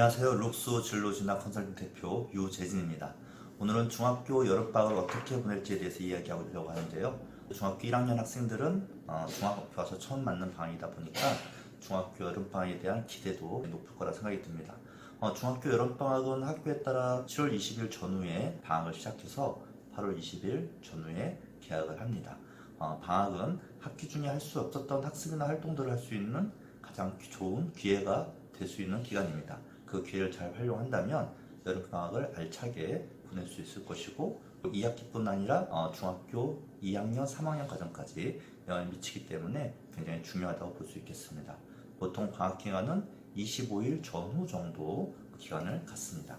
안녕하세요. 룩스 진로 진학 컨설팅 대표 유재진입니다. 오늘은 중학교 여름방학을 어떻게 보낼지에 대해서 이야기하려고 하는데요. 중학교 1학년 학생들은 어, 중학교 와서 처음 맞는 방학이다 보니까 중학교 여름방학에 대한 기대도 높을 거라 생각이 듭니다. 어, 중학교 여름방학은 학교에 따라 7월 20일 전후에 방학을 시작해서 8월 20일 전후에 개학을 합니다. 어, 방학은 학기 중에 할 수 없었던 학습이나 활동들을 할 수 있는 가장 좋은 기회가 될 수 있는 기간입니다. 그 기회를 잘 활용한다면 여름 방학을 알차게 보낼 수 있을 것이고 2학기뿐 아니라 어, 중학교 2학년, 3학년 과정까지 영향을 미치기 때문에 굉장히 중요하다고 볼 수 있겠습니다. 보통 방학 기간은 25일 전후 정도 기간을 갖습니다.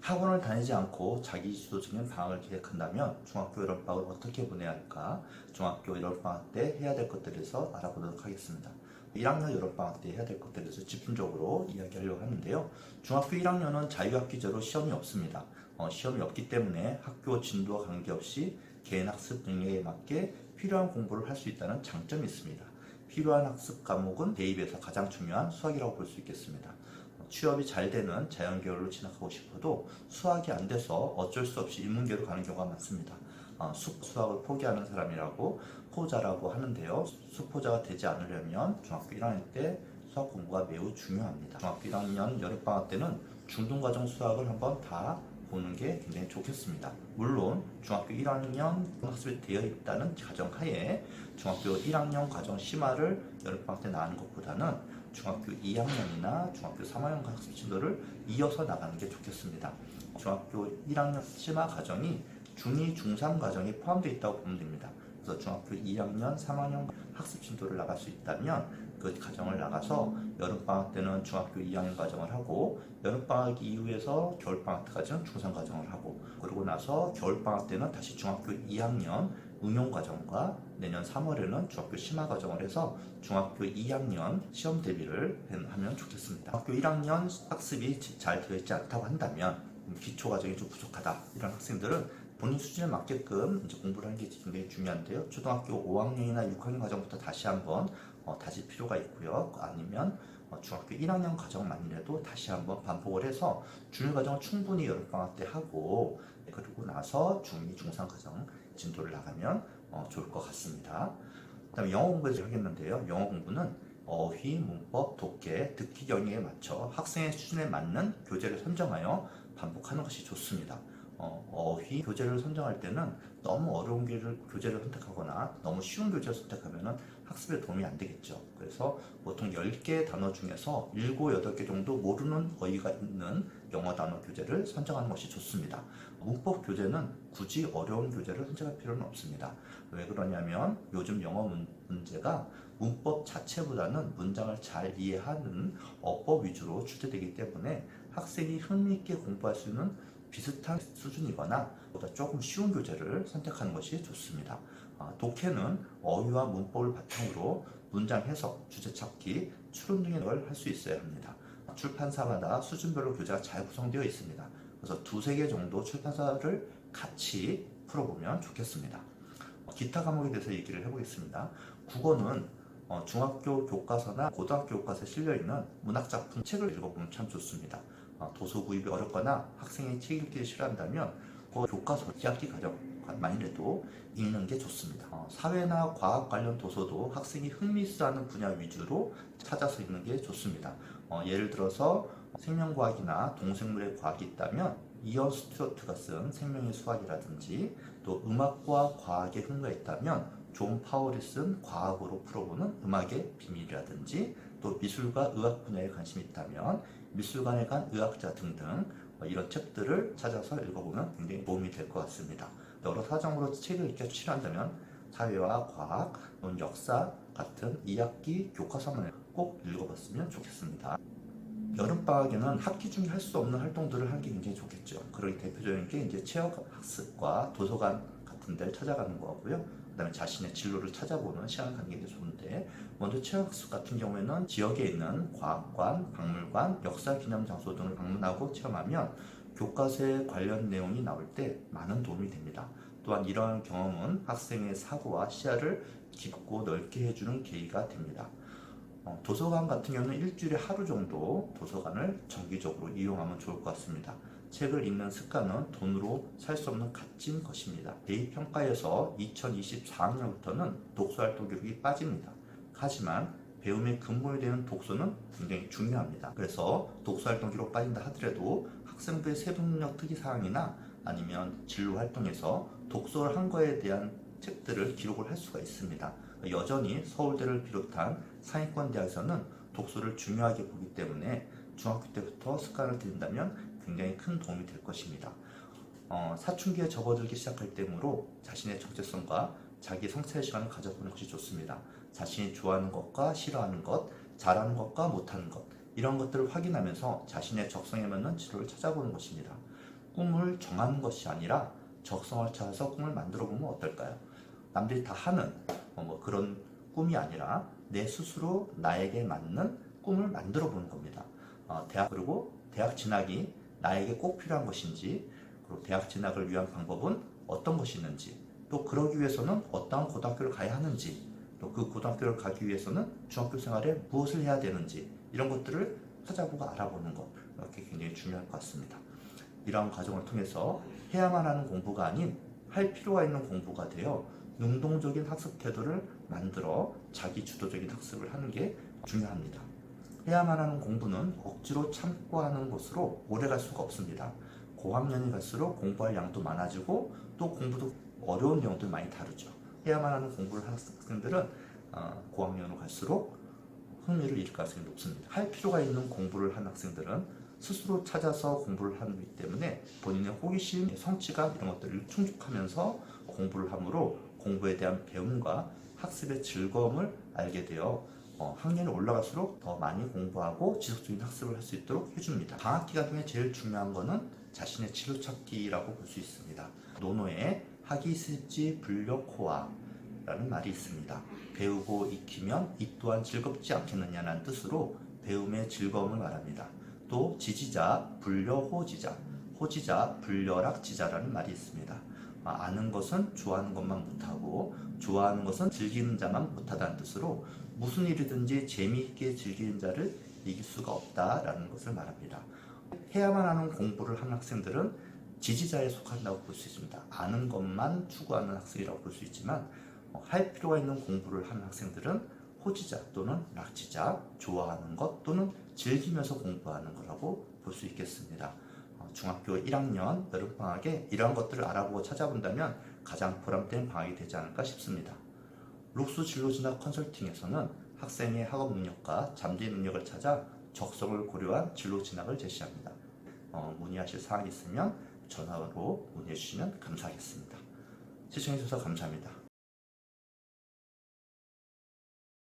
학원을 다니지 않고 자기 주도적인 방학을 계획한다면 중학교 여름방학을 어떻게 보내야 할까? 중학교 여름방학 때 해야 될 것들에 대해서 알아보도록 하겠습니다. 1학년 여름방학 때 해야 될 것들에 대해서 집중적으로 이야기하려고 하는데요. 중학교 1학년은 자유학기제로 시험이 없습니다. 어, 시험이 없기 때문에 학교 진도와 관계없이 개인 학습 능력에 맞게 필요한 공부를 할 수 있다는 장점이 있습니다. 필요한 학습 과목은 대입에서 가장 중요한 수학이라고 볼 수 있겠습니다. 어, 취업이 잘 되는 자연계열로 진학하고 싶어도 수학이 안 돼서 어쩔 수 없이 인문계로 가는 경우가 많습니다. 어, 수, 수학을 포기하는 사람이라고 포자라고 하는데요. 수포자가 되지 않으려면 중학교 1학년 때 수학 공부가 매우 중요합니다. 중학교 1학년 여름방학 때는 중등과정 수학을 한번 다 보는 게 굉장히 좋겠습니다. 물론 중학교 1학년 학습이 되어 있다는 가정하에 중학교 1학년 과정 심화를 여름방학 때 나가는 것보다는 중학교 2학년이나 중학교 3학년 학습 진도를 이어서 나가는 게 좋겠습니다. 중학교 1학년 심화 과정이 중2, 중3 과정이 포함되어 있다고 보면 됩니다. 그래서 중학교 2학년, 3학년 학습 진도를 나갈 수 있다면 그 과정을 나가서 여름방학 때는 중학교 2학년 과정을 하고 여름방학 이후에서 겨울방학 때까지는 중3 과정을 하고 그러고 나서 겨울방학 때는 다시 중학교 2학년 응용 과정과 내년 3월에는 중학교 심화 과정을 해서 중학교 2학년 시험 대비를 하면 좋겠습니다. 중학교 1학년 학습이 잘 되어 있지 않다고 한다면 기초 과정이 좀 부족하다 이런 학생들은 본인 수준에 맞게끔 이제 공부를 하는 게 굉장히 중요한데요. 초등학교 5학년이나 6학년 과정부터 다시 한번 어, 다질 필요가 있고요. 아니면 어, 중학교 1학년 과정만이라도 다시 한번 반복을 해서 중일 과정을 충분히 여름방학 때 하고 그리고 나서 중2, 중3 과정 진도를 나가면 어, 좋을 것 같습니다. 그 다음에 영어 공부를 하겠는데요. 영어 공부는 어휘, 문법, 독해, 듣기 경향에 맞춰 학생의 수준에 맞는 교재를 선정하여 반복하는 것이 좋습니다. 어, 휘 교재를 선정할 때는 너무 어려운 교재를, 선택하거나 너무 쉬운 교재를 선택하면 학습에 도움이 안 되겠죠. 그래서 보통 10개 단어 중에서 7, 8개 정도 모르는 어휘가 있는 영어 단어 교재를 선정하는 것이 좋습니다. 문법 교재는 굳이 어려운 교재를 선택할 필요는 없습니다. 왜 그러냐면 요즘 영어 문, 문제가 문법 자체보다는 문장을 잘 이해하는 어법 위주로 출제되기 때문에 학생이 흥미있게 공부할 수 있는 비슷한 수준이거나 보다 조금 쉬운 교재를 선택하는 것이 좋습니다. 아, 독해는 어휘와 문법을 바탕으로 문장 해석, 주제 찾기, 추론 걸할수 있어야 합니다. 출판사마다 수준별로 교재가 잘 구성되어 있습니다. 그래서 두세 개 정도 출판사를 같이 풀어보면 좋겠습니다. 기타 과목에 대해서 얘기를 해보겠습니다. 국어는 어, 중학교 교과서나 고등학교 교과서에 실려있는 문학작품 책을 읽어보면 참 좋습니다. 어, 도서 구입이 어렵거나 학생이 책 읽기를 싫어한다면 그 교과서 2학기 과정만이라도 읽는 게 좋습니다. 어, 사회나 과학 관련 도서도 학생이 흥미있어 하는 분야 위주로 찾아서 읽는 게 좋습니다. 어, 예를 들어서 생명과학이나 동생물의 과학이 있다면 이언 스튜어트가 쓴 생명의 수학이라든지 또 음악과 과학에 흥미가 있다면 존 파월이 쓴 과학으로 풀어보는 음악의 비밀이라든지 또 미술과 의학 분야에 관심이 있다면 미술관에 간 의학자 등등 뭐 이런 책들을 찾아서 읽어보면 굉장히 도움이 될 것 같습니다. 여러 사정으로 책을 읽기 싫어한다면 사회와 과학, 역사 같은 2학기 교과서만을 꼭 읽어봤으면 좋겠습니다. 여름방학에는 학기 중에 할 수 없는 활동들을 하는 게 굉장히 좋겠죠. 그러기 대표적인 게 이제 체육 학습과 도서관 데를 찾아가는 거고요. 그다음에 자신의 진로를 찾아보는 시간을 갖는 게 좋은데 먼저 체험학습 같은 경우에는 지역에 있는 과학관, 박물관, 역사 기념 장소 등을 방문하고 체험하면 교과서에 관련 내용이 나올 때 많은 도움이 됩니다. 또한 이러한 경험은 학생의 사고와 시야를 깊고 넓게 해주는 계기가 됩니다. 어, 도서관 같은 경우는 일주일에 하루 정도 도서관을 정기적으로 이용하면 좋을 것 같습니다. 책을 읽는 습관은 돈으로 살 수 없는 값진 것입니다. 대입평가에서 2024학년부터는 독서활동 기록이 빠집니다. 하지만 배움의 근본이 되는 독서는 굉장히 중요합니다. 그래서 독서활동 기록 빠진다 하더라도 학생부의 세분력 특이사항이나 아니면 진로 활동에서 독서를 한 거에 대한 책들을 기록을 할 수가 있습니다. 여전히 서울대를 비롯한 상위권 대학에서는 독서를 중요하게 보기 때문에 중학교 때부터 습관을 들인다면 굉장히 큰 도움이 될 것입니다. 어, 사춘기에 접어들기 시작할 때므로 자신의 정체성과 자기 성찰의 시간을 가져보는 것이 좋습니다. 자신이 좋아하는 것과 싫어하는 것, 잘하는 것과 못하는 것 이런 것들을 확인하면서 자신의 적성에 맞는 치료를 찾아보는 것입니다. 꿈을 정하는 것이 아니라 적성을 찾아서 꿈을 만들어 보면 어떨까요? 남들이 다 하는 어, 뭐 그런 꿈이 아니라 내 스스로 나에게 맞는 꿈을 만들어 보는 겁니다. 어, 대학 그리고 대학 진학이 나에게 꼭 필요한 것인지 그리고 대학 진학을 위한 방법은 어떤 것이 있는지 또 그러기 위해서는 어떠한 고등학교를 가야 하는지 또 그 고등학교를 가기 위해서는 중학교 생활에 무엇을 해야 되는지 이런 것들을 찾아보고 알아보는 것 이렇게 굉장히 중요할 것 같습니다. 이러한 과정을 통해서 해야만 하는 공부가 아닌 할 필요가 있는 공부가 되어 능동적인 학습 태도를 만들어 자기 주도적인 학습을 하는 게 중요합니다. 해야만 하는 공부는 억지로 참고 하는 것으로 오래 갈 수가 없습니다. 고학년이 갈수록 공부할 양도 많아지고 또 공부도 어려운 내용들 많이 다루죠. 해야만 하는 공부를 하는 학생들은 어, 고학년으로 갈수록 흥미를 잃을 가능성이 높습니다. 할 필요가 있는 공부를 한 학생들은 스스로 찾아서 공부를 하기 때문에 본인의 호기심, 성취감 이런 것들을 충족하면서 공부를 함으로 공부에 대한 배움과 학습의 즐거움을 알게 되어 어, 학년이 올라갈수록 더 많이 공부하고 지속적인 학습을 할 수 있도록 해줍니다. 방학 기간 중에 제일 중요한 거는 자신의 진로 찾기라고 볼 수 있습니다. 노노의 학이슬지 불력호화라는 말이 있습니다. 배우고 익히면 이 또한 즐겁지 않겠느냐는 뜻으로 배움의 즐거움을 말합니다. 또 지지자, 불려호지자, 호지자, 불려락지자라는 말이 있습니다. 아, 아는 것은 좋아하는 것만 못하고 좋아하는 것은 즐기는 자만 못하다는 뜻으로 무슨 일이든지 재미있게 즐기는 자를 이길 수가 없다라는 것을 말합니다. 해야만 하는 공부를 하는 학생들은 지지자에 속한다고 볼 수 있습니다. 아는 것만 추구하는 학생이라고 볼 수 있지만 어, 할 필요가 있는 공부를 하는 학생들은 호지자 또는 락지자, 좋아하는 것 또는 즐기면서 공부하는 거라고 볼 수 있겠습니다. 어, 중학교 1학년 여름방학에 이러한 것들을 알아보고 찾아본다면 가장 보람된 방학이 되지 않을까 싶습니다. 룩스 진로진학 컨설팅에서는 학생의 학업 능력과 잠재 능력을 찾아 적성을 고려한 진로 진학을 제시합니다. 어, 문의하실 사항이 있으면 전화로 문의해 주시면 감사하겠습니다. 시청해 주셔서 감사합니다.